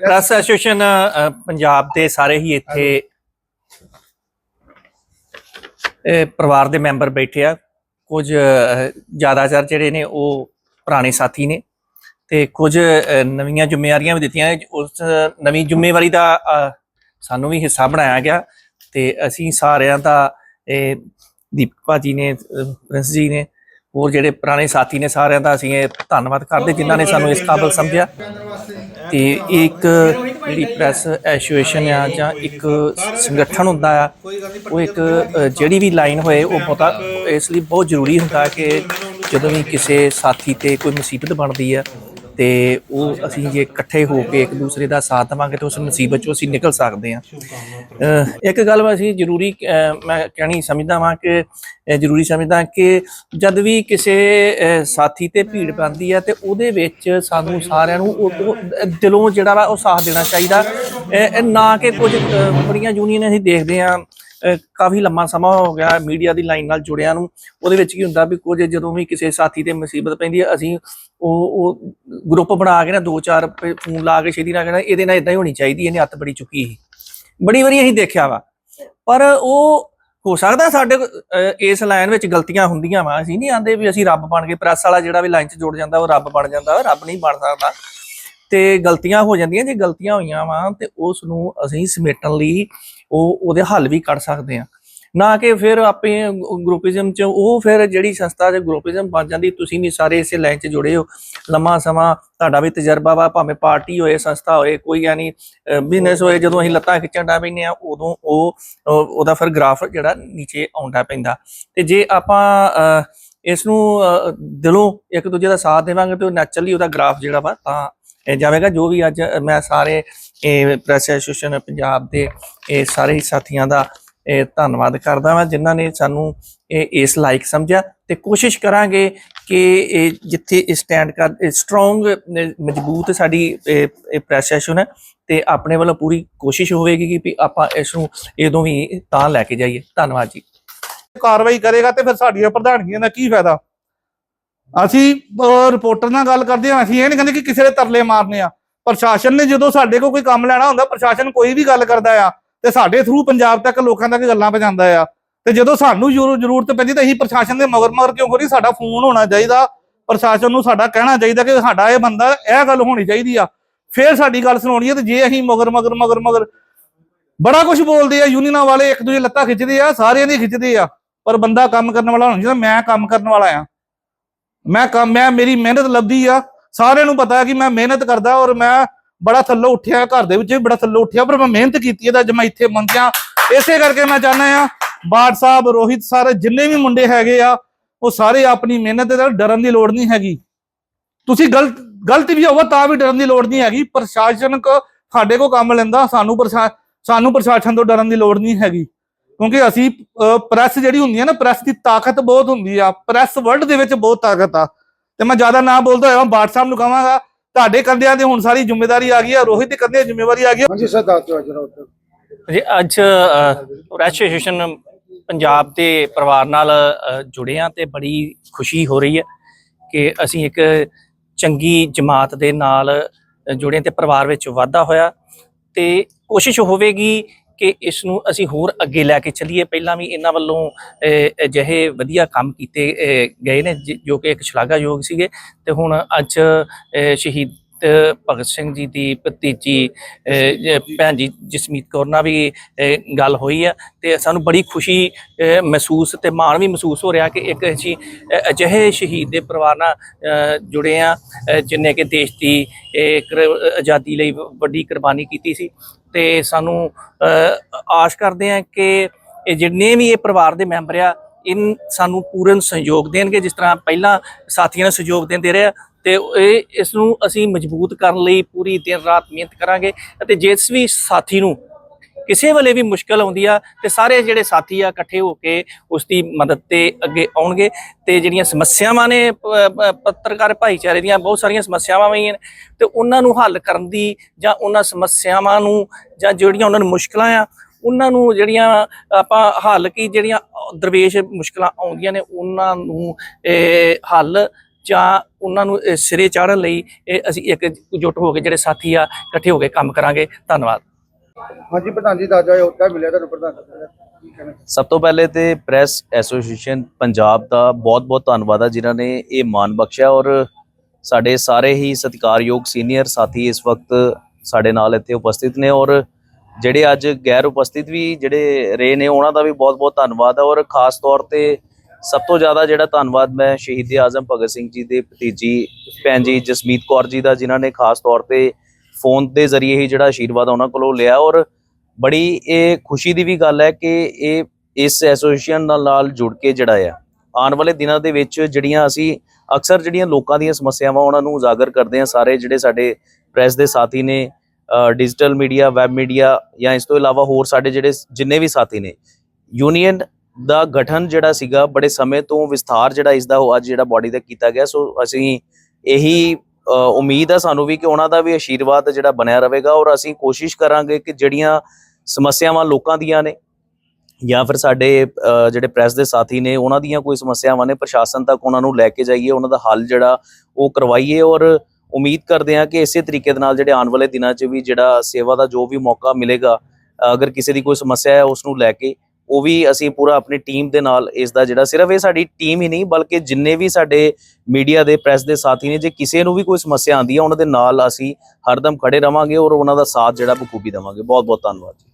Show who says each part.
Speaker 1: Press association Punjab ਦੇ ਸਾਰੇ ਹੀ ਇੱਥੇ ਇਹ ਪਰਿਵਾਰ ਦੇ ਮੈਂਬਰ ਬੈਠੇ ਆ। ਕੁਝ ਜ਼ਿਆਦਾਤਰ ਜਿਹੜੇ ਨੇ ਉਹ ਪੁਰਾਣੇ ਸਾਥੀ ਨੇ ਤੇ ਕੁਝ ਨਵੀਆਂ ਜ਼ਿੰਮੇਵਾਰੀਆਂ ਵੀ ਦਿੱਤੀਆਂ। ਉਸ ਨਵੀਂ ਜ਼ਿੰਮੇਵਾਰੀ ਦਾ ਸਾਨੂੰ ਵੀ ਹਿੱਸਾ ਬਣਾਇਆ ਗਿਆ ਤੇ ਅਸੀਂ ਸਾਰਿਆਂ ਦਾ ਇਹ ਦੀਪਕ ਭਾਜੀ ਨੇ ਪ੍ਰਿੰਸ ਜੀ ਨੇ ਹੋਰ ਜਿਹੜੇ ਪੁਰਾਣੇ ਸਾਥੀ ਨੇ ਸਾਰਿਆਂ ਦਾ ਅਸੀਂ ਇਹ ਧੰਨਵਾਦ ਕਰਦੇ ਜਿਨ੍ਹਾਂ ਨੇ ਸਾਨੂੰ ਇਸ ਕਾਬਲ ਸਮਝਿਆ। ਤੇ ਇਹ ਇੱਕ ਜਿਹੜੀ ਪ੍ਰੈਸ ਐਸੋਸੀਏਸ਼ਨ ਆ ਜਾਂ ਇੱਕ ਸੰਗਠਨ ਹੁੰਦਾ ਆ, ਉਹ ਇੱਕ ਜਿਹੜੀ ਵੀ ਲਾਈਨ ਹੋਏ, ਉਹ ਬਹੁਤਾ, ਇਸ ਲਈ ਬਹੁਤ ਜ਼ਰੂਰੀ ਹੁੰਦਾ ਕਿ ਜਦੋਂ ਵੀ ਕਿਸੇ ਸਾਥੀ ਤੇ ਕੋਈ ਮੁਸੀਬਤ ਬਣਦੀ ਆ ਤੇ ਉਹ ਅਸੀਂ ਜੇ ਇਕੱਠੇ ਹੋ ਕੇ ਇੱਕ ਦੂਸਰੇ ਦਾ ਸਾਥ ਦੇਵਾਂਗੇ ਤਾਂ ਉਸ ਮੁਸੀਬਤ ਚੋਂ ਅਸੀਂ ਨਿਕਲ ਸਕਦੇ ਹਾਂ। ਇੱਕ ਗੱਲ ਮੈਂ ਅਸੀਂ ਜ਼ਰੂਰੀ ਮੈਂ ਕਹਿਣੀ ਸਮਝਦਾ ਵਾਂ ਕਿ ਜ਼ਰੂਰੀ ਸਮਝਦਾ ਕਿ ਜਦ ਵੀ ਕਿਸੇ ਸਾਥੀ ਤੇ ਭੀੜ ਪੈਂਦੀ ਹੈ ਤੇ ਉਹਦੇ ਵਿੱਚ ਸਾਨੂੰ ਸਾਰਿਆਂ ਨੂੰ ਉਹ ਉਹ ਦਿਲੋਂ ਜਿਹੜਾ ਵਾ ਉਹ ਸਾਥ ਦੇਣਾ ਚਾਹੀਦਾ। ਨਾ ਕਿ ਕੁਝ ਬੜੀਆਂ ਯੂਨੀਅਨ ਅਸੀਂ ਦੇਖਦੇ ਹਾਂ ਕਾਫੀ ਲੰਮਾ ਸਮਾਂ ਹੋ ਗਿਆ ਮੀਡੀਆ ਦੀ ਲਾਈਨ ਨਾਲ ਜੁੜਿਆ ਨੂੰ। ਉਹਦੇ ਵਿੱਚ ਕੀ ਹੁੰਦਾ ਵੀ ਕੁਝ ਜਦੋਂ ਵੀ ਕਿਸੇ ਸਾਥੀ ਤੇ ਮੁਸੀਬਤ ਪੈਂਦੀ ਹੈ, ਅਸੀਂ ਉਹ ਉਹ ਗਰੁੱਪ ਬਣਾ ਕੇ ਨਾ ਦੋ ਚਾਰ ਫੋਨ ਲਾ ਕੇ ਛੇਤੀ ਨਾਲ ਕਹਿਣਾ, ਇਹਦੇ ਨਾਲ ਇਦਾਂ ਹੀ ਹੋਣੀ ਚਾਹੀਦੀ, ਇਹਨੇ ਹੱਥ ਬੜੀ ਚੁੱਕੀ ਸੀ। ਬੜੀ ਵਾਰੀ ਅਸੀਂ ਦੇਖਿਆ ਵਾ। ਪਰ ਉਹ ਹੋ ਸਕਦਾ ਸਾਡੇ ਇਸ ਲਾਈਨ ਵਿੱਚ ਗਲਤੀਆਂ ਹੁੰਦੀਆਂ ਵਾ। ਅਸੀਂ ਨਹੀਂ ਆਂਦੇ ਵੀ ਅਸੀਂ ਰੱਬ ਬਣ ਗਏ ਪ੍ਰੈਸ ਵਾਲਾ ਜਿਹੜਾ ਵੀ ਲਾਈਨ 'ਚ ਜੁੜ ਜਾਂਦਾ, ਉਹ ਰੱਬ ਬਣ ਜਾਂਦਾ ਰੱਬ ਨਹੀਂ ਬਣ ਸਕਦਾ। ਤੇ ਗਲਤੀਆਂ ਹੋ ਜਾਂਦੀਆਂ ਜੇ ਗਲਤੀਆਂ ਹੋਈਆਂ ਵਾ ਤੇ ਉਸ ਨੂੰ ਅਸੀਂ ਸਮੇਟਣ ਲਈ ਉਹ ਉਹਦੇ ਹੱਲ ਵੀ ਕੱਢ ਸਕਦੇ ਆ ਨਾ ਕਿ ਫਿਰ ਆਪੇ ਗਰੁੱਪਿਜ਼ਮ ਚ ਉਹ ਫਿਰ ਜਿਹੜੀ ਸੰਸਥਾ ਦੇ ਗਰੁੱਪਿਜ਼ਮ ਬਣ ਜਾਂਦੀ ਤੁਸੀਂ ਵੀ ਸਾਰੇ ਇਸੇ ਲਾਈਨ ਚ ਜੁੜੇ ਹੋ। ਲੰਮਾ ਸਮਾਂ ਤੁਹਾਡਾ ਵੀ ਤਜਰਬਾ ਵਾ ਭਾਵੇਂ ਪਾਰਟੀ ਹੋਏ ਸੰਸਥਾ ਹੋਏ ਕੋਈ ਯਾਨੀ ਬਿਜ਼ਨਸ ਹੋਏ ਜਦੋਂ ਅਸੀਂ ਲੱਤਾਂ ਖਿੱਚਣ ਦਾ ਪੈਂਦੇ ਆ ਉਦੋਂ ਉਹ ਉਹਦਾ ਫਿਰ ਗ੍ਰਾਫ ਜਿਹੜਾ ਨੀਚੇ ਆਉਂਦਾ ਪੈਂਦਾ। ਤੇ ਜੇ ਆਪਾਂ ਅਹ, ਇਸ ਨੂੰ ਦਿਲੋਂ ਇੱਕ ਦੂਜੇ ਦਾ ਸਾਥ ਦੇਵਾਂਗੇ ਤੇ ਨੈਚੁਰਲੀ ਉਹਦਾ ਗ੍ਰਾਫ ਜਿਹੜਾ ਵਾ ਤਾਂ ਜਾਵੇਗਾ ਜੋ ਵੀ ਅੱਜ ਮੈਂ ਸਾਰੇ ਇਹ ਪ੍ਰੈਸ ਐਸੋਸੀਏਸ਼ਨ ਪੰਜਾਬ ਦੇ ਇਹ ਸਾਰੇ ਹੀ ਸਾਥੀਆਂ ਦਾ ਇਹ ਧੰਨਵਾਦ ਕਰਦਾ ਹਾਂ ਜਿਨ੍ਹਾਂ ਨੇ ਸਾਨੂੰ ਇਹ, ਇਸ ਲਾਇਕ ਸਮਝਿਆ ਤੇ ਕੋਸ਼ਿਸ਼ ਕਰਾਂਗੇ ਕਿ ਇਹ ਜਿੱਥੇ ਸਟੈਂਡ ਕਰ ਸਟਰੋਂਗ ਮਜ਼ਬੂਤ ਸਾਡੀ ਪ੍ਰੈਸ ਐਸੋਸੀਏਸ਼ਨ ਹੈ ਤੇ ਆਪਣੇ ਵੱਲੋਂ ਪੂਰੀ ਕੋਸ਼ਿਸ਼ ਹੋਵੇਗੀ ਕਿ ਵੀ ਆਪਾਂ ਇਸ ਨੂੰ ਇਦੋਂ ਵੀ ਤਾਂ ਲੈ ਕੇ ਜਾਈਏ। ਧੰਨਵਾਦ ਜੀ।
Speaker 2: ਕਾਰਵਾਈ ਕਰੇਗਾ ਤੇ ਫਿਰ ਸਾਡੀਆਂ ਪ੍ਰਧਾਨਗੀਆਂ ਦਾ ਕੀ ਫਾਇਦਾ? ਅਸੀਂ ਰਿਪੋਰਟਰ ਨਾਲ ਗੱਲ ਕਰਦੇ ਹਾਂ, ਅਸੀਂ ਇਹ ਨਹੀਂ ਕਹਿੰਦੇ ਕਿ ਕਿਸੇ ਦੇ ਤਰਲੇ ਮਾਰਨੇ ਆ। ਪ੍ਰਸ਼ਾਸਨ ਨੇ ਜਦੋਂ ਸਾਡੇ ਕੋਲ ਕੋਈ ਕੰਮ ਲੈਣਾ ਹੁੰਦਾ, ਪ੍ਰਸ਼ਾਸਨ ਕੋਈ ਵੀ ਗੱਲ ਕਰਦਾ ਆ, ਤੇ ਸਾਡੇ ਥਰੂ ਪੰਜਾਬ ਤੱਕ ਲੋਕਾਂ ਤੱਕ ਗੱਲਾਂ ਪਹੁੰਚਾਉਂਦਾ ਆ। ਤੇ ਜਦੋਂ ਸਾਨੂੰ ਜ਼ਰੂ- ਜ਼ਰੂਰਤ ਪੈਂਦੀ ਤਾਂ ਅਸੀਂ ਪ੍ਰਸ਼ਾਸਨ ਦੇ ਮਗਰ ਮਗਰ ਕਿਉਂ ਕਰੀ ਸਾਡਾ ਫੋਨ ਹੋਣਾ ਚਾਹੀਦਾ। ਪ੍ਰਸ਼ਾਸਨ ਨੂੰ ਸਾਡਾ ਕਹਿਣਾ ਚਾਹੀਦਾ ਕਿ ਸਾਡਾ ਇਹ ਬੰਦਾ, ਇਹ ਗੱਲ ਹੋਣੀ ਚਾਹੀਦੀ ਆ। ਫੇਰ ਸਾਡੀ ਗੱਲ ਸੁਣਾਉਣੀ ਹੈ ਤੇ ਜੇ ਅਸੀਂ ਮਗਰ ਮਗਰ ਮਗਰ ਮਗਰ ਬੜਾ ਕੁਝ ਬੋਲਦੇ ਆ, ਯੂਨੀਅਨਾਂ ਵਾਲੇ ਇੱਕ ਦੂਜੇ ਲੱਤਾਂ ਖਿੱਚਦੇ ਆ, ਸਾਰਿਆਂ ਦੀ ਖਿੱਚਦੇ ਆ, ਪਰ ਬੰਦਾ ਕੰਮ ਕਰਨ ਵਾਲਾ ਹੋਣਾ ਚਾਹੀਦਾ, ਮੈਂ ਕੰਮ ਕਰਨ ਵਾਲਾ ਆ। ਮੈਂ ਕੰਮ ਮੈਂ ਮੇਰੀ ਮਿਹਨਤ ਲੱਭਦੀ ਆ। ਸਾਰਿਆਂ ਨੂੰ ਪਤਾ ਕਿ ਮੈਂ ਮਿਹਨਤ ਕਰਦਾ ਔਰ ਮੈਂ ਬੜਾ ਥੱਲੋਂ ਉੱਠਿਆ, ਘਰ ਦੇ ਵਿੱਚ ਵੀ ਬੜਾ ਥੱਲੋਂ ਉੱਠਿਆ, ਪਰ ਮੈਂ ਮਿਹਨਤ ਕੀਤੀ ਹੈ ਤਾਂ ਅੱਜ ਮੈਂ ਇੱਥੇ ਪਹੁੰਚਿਆ। ਇਸੇ ਕਰਕੇ ਮੈਂ ਚਾਹੁੰਦਾ ਆ ਬਾਟ ਸਾਹਿਬ, ਰੋਹਿਤ ਸਾਰੇ ਜਿੰਨੇ ਵੀ ਮੁੰਡੇ ਹੈਗੇ ਆ, ਉਹ ਸਾਰੇ ਆਪਣੀ ਮਿਹਨਤ ਦੇ ਨਾਲ ਡਰਨ ਦੀ ਲੋੜ ਨਹੀਂ ਹੈਗੀ। ਤੁਸੀਂ ਗਲਤ ਗਲਤ ਵੀ ਹੋਵੋ ਤਾਂ ਵੀ ਡਰਨ ਦੀ ਲੋੜ ਨਹੀਂ ਹੈਗੀ। ਪ੍ਰਸ਼ਾਸਨਕ ਸਾਡੇ ਕੋ ਕੰਮ ਲੈਂਦਾ, ਸਾਨੂੰ ਪ੍ਰਸ਼ਾ ਸਾਨੂੰ ਪ੍ਰਸ਼ਾਸਨ ਤੋਂ ਡਰਨ ਦੀ ਲੋੜ ਨਹੀਂ ਹੈਗੀ। ਕਿਉਂਕਿ ਅਸੀਂ ਪ੍ਰੈਸ ਜਿਹੜੀ ਹੁੰਦੀ ਹੈ ਨਾ ਪ੍ਰੈਸ ਦੀ ਤਾਕਤ ਬਹੁਤ ਹੁੰਦੀ ਆ। ਪ੍ਰੈਸ ਵਰਲਡ ਦੇ ਵਿੱਚ ਬਹੁਤ ਤਾਕਤ ਆ। ਤੇ ਮੈਂ ਜ਼ਿਆਦਾ ਨਾ ਬੋਲਦਾ ਹੋਇਆ ਬਾਟ ਸਾਹਿਬ ਨੂੰ ਕਹਾਂਗਾ ਤੁਹਾਡੇ ਕੰਧਿਆਂ ਤੇ ਹੁਣ ਸਾਰੀ ਜ਼ਿੰਮੇਵਾਰੀ ਆ ਗਈ ਆ ਰੋਹਿਤ ਦੇ ਕੰਧਿਆਂ ਜ਼ਿੰਮੇਵਾਰੀ ਆ ਗਈ।
Speaker 3: ਹਾਂਜੀ ਸਰ ਦੱਸ ਦਿਓ ਜਰਾ ਉੱਧਰ।
Speaker 1: ਜੀ ਅੱਜ ਪ੍ਰੈਸ ਐਸੋਸੀਏਸ਼ਨ ਪੰਜਾਬ ਦੇ ਪਰਿਵਾਰ ਨਾਲ ਜੁੜੇ ਆ ਤੇ ਬੜੀ ਖੁਸ਼ੀ ਹੋ ਰਹੀ ਹੈ ਕਿ ਅਸੀਂ ਇੱਕ ਚੰਗੀ ਜਮਾਤ ਦੇ ਨਾਲ ਜੁੜੇ ਤੇ ਪਰਿਵਾਰ ਵਿੱਚ ਵਾਧਾ ਹੋਇਆ। ਤੇ ਕੋਸ਼ਿਸ਼ ਹੋਵੇਗੀ ਕਿ ਇਸ ਨੂੰ ਅਸੀਂ ਹੋਰ ਅੱਗੇ ਲੈ ਕੇ ਚੱਲੀਏ। ਪਹਿਲਾਂ ਵੀ ਇਹਨਾਂ ਵੱਲੋਂ ਅਜਿਹੇ ਵਧੀਆ ਕੰਮ ਕੀਤੇ ਗਏ ਨੇ, ਜਿ- ਜੋ ਕਿ ਇੱਕ ਸ਼ਲਾਘਾਯੋਗ ਸੀਗੇ। ਤੇ ਹੁਣ ਅੱਜ ਸ਼ਹੀਦ ਭਗਤ ਸਿੰਘ ਜੀ ਦੀ ਭਤੀਜੀ ਭੈਣ ਜੀ ਜਸਮੀਤ ਕੌਰ ਨਾਲ ਵੀ ਗੱਲ ਹੋਈ ਆ ਤੇ ਸਾਨੂੰ ਬੜੀ ਖੁਸ਼ੀ ਮਹਿਸੂਸ ਤੇ ਮਾਣ ਵੀ ਮਹਿਸੂਸ ਹੋ ਰਿਹਾ ਕਿ ਇੱਕ ਅਸੀਂ ਅਜਿਹੇ ਸ਼ਹੀਦ ਦੇ ਪਰਿਵਾਰ ਨਾਲ ਜੁੜੇ ਆ ਅ, ਕਿ ਦੇਸ਼ ਦੀ ਆਜ਼ਾਦੀ ਲਈ ਵੱਡੀ ਕੁਰਬਾਨੀ ਕੀਤੀ ਸੀ। ਤੇ ਸਾਨੂੰ ਆਸ ਕਰਦੇ ਆ ਕਿ ਇਹ ਜਿੰਨੇ ਵੀ ਇਹ ਪਰਿਵਾਰ ਦੇ ਮੈਂਬਰ ਆ ਇਨ ਸਾਨੂੰ ਪੂਰਨ ਸਹਿਯੋਗ ਦੇਣਗੇ ਜਿਸ ਤਰ੍ਹਾਂ ਪਹਿਲਾਂ ਸਾਥੀਆਂ ਨੇ ਸਹਿਯੋਗ ਦਿੰਦੇ ਰਹੇ ਤੇ ਇਹ ਇਸ ਨੂੰ ਅਸੀਂ ਮਜ਼ਬੂਤ ਕਰਨ ਲਈ ਪੂਰੀ ਦਿਨ ਰਾਤ ਮਿਹਨਤ ਕਰਾਂਗੇ ਅਤੇ ਜਿਸ ਵੀ ਸਾਥੀ ਨੂੰ ਕਿਸੇ ਵੇਲੇ ਵੀ ਮੁਸ਼ਕਲ ਆਉਂਦੀ ਆ ਤੇ ਸਾਰੇ ਜਿਹੜੇ ਸਾਥੀ ਆ ਇਕੱਠੇ ਹੋ ਕੇ ਉਸ ਦੀ ਮਦਦ ਤੇ ਅੱਗੇ ਆਉਣਗੇ ਤੇ ਜਿਹੜੀਆਂ ਸਮੱਸਿਆਵਾਂ ਨੇ ਪੱਤਰਕਾਰ ਭਾਈਚਾਰੇ ਦੀਆਂ ਬਹੁਤ ਸਾਰੀਆਂ ਸਮੱਸਿਆਵਾਂ ਵੀ ਨੇ ਤੇ ਉਹਨਾਂ ਨੂੰ ਹੱਲ ਕਰਨ ਦੀ ਜਾਂ ਉਹਨਾਂ ਸਮੱਸਿਆਵਾਂ ਨੂੰ ਜਾਂ ਜਿਹੜੀਆਂ ਉਹਨਾਂ ਨੂੰ ਮੁਸ਼ਕਲਾਂ ਆ, ਉਹਨਾਂ ਨੂੰ ਜਿਹੜੀਆਂ ਆਪਾਂ ਹੱਲ ਕੀ ਜਿਹੜੀਆਂ ਦਰਵੇਸ਼ ਮੁਸ਼ਕਲਾਂ ਆਉਂਦੀਆਂ ਨੇ ਉਹਨਾਂ ਨੂੰ ਹੱਲ ਜਾਂ ਉਹਨਾਂ ਨੂੰ ਸਿਰੇ ਚਾੜਨ ਲਈ ਇਹ ਅਸੀਂ ਇੱਕ ਜੁੱਟ ਹੋ ਕੇ ਜਿਹੜੇ ਸਾਥੀ ਆ ਇਕੱਠੇ ਹੋ ਕੇ ਕੰਮ ਕਰਾਂਗੇ। ਧੰਨਵਾਦ।
Speaker 3: ਹਾਂਜੀ ਪ੍ਰਧਾਨ ਜੀ ਇਹ ਉੱਤਾ ਮਿਲਿਆ ਤੁਹਾਨੂੰ ਪ੍ਰਧਾਨ ਦਾ।
Speaker 4: ਸਭ ਤੋਂ ਪਹਿਲੇ ਤੇ ਪ੍ਰੈਸ ਐਸੋਸੀਏਸ਼ਨ ਪੰਜਾਬ ਦਾ ਬਹੁਤ-ਬਹੁਤ ਧੰਨਵਾਦ ਆ ਜਿਨ੍ਹਾਂ ਨੇ ਇਹ ਮਾਣ ਬਖਸ਼ਿਆ ਔਰ ਸਾਡੇ ਸਾਰੇ ਹੀ ਸਤਿਕਾਰਯੋਗ ਸੀਨੀਅਰ ਸਾਥੀ ਇਸ ਵਕਤ ਸਾਡੇ ਨਾਲ ਇੱਥੇ ਉਪਸਥਿਤ ਨੇ ਔਰ ਜਿਹੜੇ ਅੱਜ ਗੈਰ ਉਪਸਥਿਤ ਵੀ ਜਿਹੜੇ ਰਹੇ ਨੇ ਉਹਨਾਂ ਦਾ ਵੀ ਬਹੁਤ-ਬਹੁਤ ਧੰਨਵਾਦ ਹੈ ਔਰ ਖਾਸ ਤੌਰ ਤੇ ਸਭ ਤੋਂ ਜ਼ਿਆਦਾ ਜਿਹੜਾ ਧੰਨਵਾਦ ਮੈਂ ਸ਼ਹੀਦ ਆਜ਼ਮ ਭਗਤ ਸਿੰਘ ਜੀ ਦੇ ਭਤੀਜੀ ਭੈਣ ਜੀ ਜਸਮੀਤ ਕੌਰ ਜੀ ਦਾ, ਜਿਨ੍ਹਾਂ ਨੇ ਖਾਸ ਤੌਰ ਤੇ ਫੋਨ ਦੇ ਜ਼ਰੀਏ ਹੀ ਜਿਹੜਾ ਆਸ਼ੀਰਵਾਦ ਉਹਨਾਂ ਕੋਲੋਂ ਲਿਆ। ਔਰ ਬੜੀ ਇਹ ਖੁਸ਼ੀ ਦੀ ਵੀ ਗੱਲ ਹੈ ਕਿ ਇਹ ਇਸ ਐਸੋਸੀਏਸ਼ਨ ਨਾਲ ਜੁੜ ਕੇ ਜਿਹੜਾ ਆ, ਆਉਣ ਵਾਲੇ ਦਿਨਾਂ ਦੇ ਵਿੱਚ ਜਿਹੜੀਆਂ ਅਸੀਂ ਅਕਸਰ ਜਿਹੜੀਆਂ ਲੋਕਾਂ ਦੀਆਂ ਸਮੱਸਿਆਵਾਂ ਉਹਨਾਂ ਨੂੰ ਉਜਾਗਰ ਕਰਦੇ ਹਾਂ। ਸਾਰੇ ਜਿਹੜੇ ਸਾਡੇ ਪ੍ਰੈਸ ਦੇ ਸਾਥੀ ਨੇ ਡਿਜੀਟਲ ਮੀਡੀਆ ਵੈਬ ਮੀਡੀਆ ਜਾਂ ਇਸ ਤੋਂ ਇਲਾਵਾ ਹੋਰ ਸਾਡੇ ਜਿਹੜੇ ਜਿੰਨੇ ਵੀ ਸਾਥੀ ਨੇ ਯੂਨੀਅਨ ਦਾ ਗਠਨ ਜਿਹੜਾ ਸੀਗਾ ਬੜੇ ਸਮੇਂ ਤੋਂ ਵਿਸਥਾਰ ਜਿਹੜਾ ਇਸ ਦਾ ਉਹ ਅੱਜ ਜਿਹੜਾ ਬਾਡੀ ਦਾ ਕੀਤਾ ਗਿਆ। ਸੋ ਅਸੀਂ ਇਹੀ ਉਮੀਦ ਹੈ ਸਾਨੂੰ ਵੀ ਕਿ ਉਹਨਾਂ ਦਾ ਵੀ ਆਸ਼ੀਰਵਾਦ ਜਿਹੜਾ ਬਣਿਆ ਰਹੇਗਾ ਔਰ ਅਸੀਂ ਕੋਸ਼ਿਸ਼ ਕਰਾਂਗੇ ਕਿ ਜਿਹੜੀਆਂ ਸਮੱਸਿਆਵਾਂ ਲੋਕਾਂ ਦੀਆਂ ਨੇ ਜਾਂ ਫਿਰ ਸਾਡੇ ਜਿਹੜੇ ਪ੍ਰੈਸ ਦੇ ਸਾਥੀ ਨੇ, ਉਹਨਾਂ ਦੀਆਂ ਕੋਈ ਸਮੱਸਿਆਵਾਂ ਨੇ, ਪ੍ਰਸ਼ਾਸਨ ਤੱਕ ਉਹਨਾਂ ਨੂੰ ਲੈ ਕੇ ਜਾਈਏ, ਉਹਨਾਂ ਦਾ ਹੱਲ ਜਿਹੜਾ ਉਹ ਕਰਵਾਈਏ ਔਰ ਉਮੀਦ ਕਰਦੇ ਹਾਂ ਕਿ ਇਸੇ ਤਰੀਕੇ ਦੇ ਨਾਲ ਜਿਹੜੇ ਆਉਣ ਵਾਲੇ ਦਿਨਾਂ 'ਚ ਵੀ ਜਿਹੜਾ ਸੇਵਾ ਦਾ ਜੋ ਵੀ ਮੌਕਾ ਮਿਲੇਗਾ ਅਗਰ ਕਿਸੇ ਦੀ ਕੋਈ ਸਮੱਸਿਆ ਹੈ ਉਸ ਨੂੰ ਲੈ ਕੇ ਉਹ ਵੀ ਅਸੀਂ ਪੂਰਾ ਆਪਣੀ ਟੀਮ ਦੇ ਨਾਲ ਇਸ ਦਾ ਜਿਹੜਾ ਸਿਰਫ ਇਹ ਸਾਡੀ ਟੀਮ ਹੀ ਨਹੀਂ, ਬਲਕਿ ਜਿੰਨੇ ਵੀ ਸਾਡੇ ਮੀਡੀਆ ਦੇ ਪ੍ਰੈਸ ਦੇ ਸਾਥੀ ਨੇ, ਜੇ ਕਿਸੇ ਨੂੰ ਵੀ ਕੋਈ ਸਮੱਸਿਆ ਆਉਂਦੀ ਹੈ, ਉਹਨਾਂ ਦੇ ਨਾਲ ਅਸੀਂ ਹਰਦਮ ਖੜੇ ਰਵਾਂਗੇ ਔਰ ਉਹਨਾਂ ਦਾ ਸਾਥ ਜਿਹੜਾ ਬਖੂਬੀ ਦੇਵਾਂਗੇ। ਬਹੁਤ ਬਹੁਤ ਧੰਨਵਾਦ ਜੀ।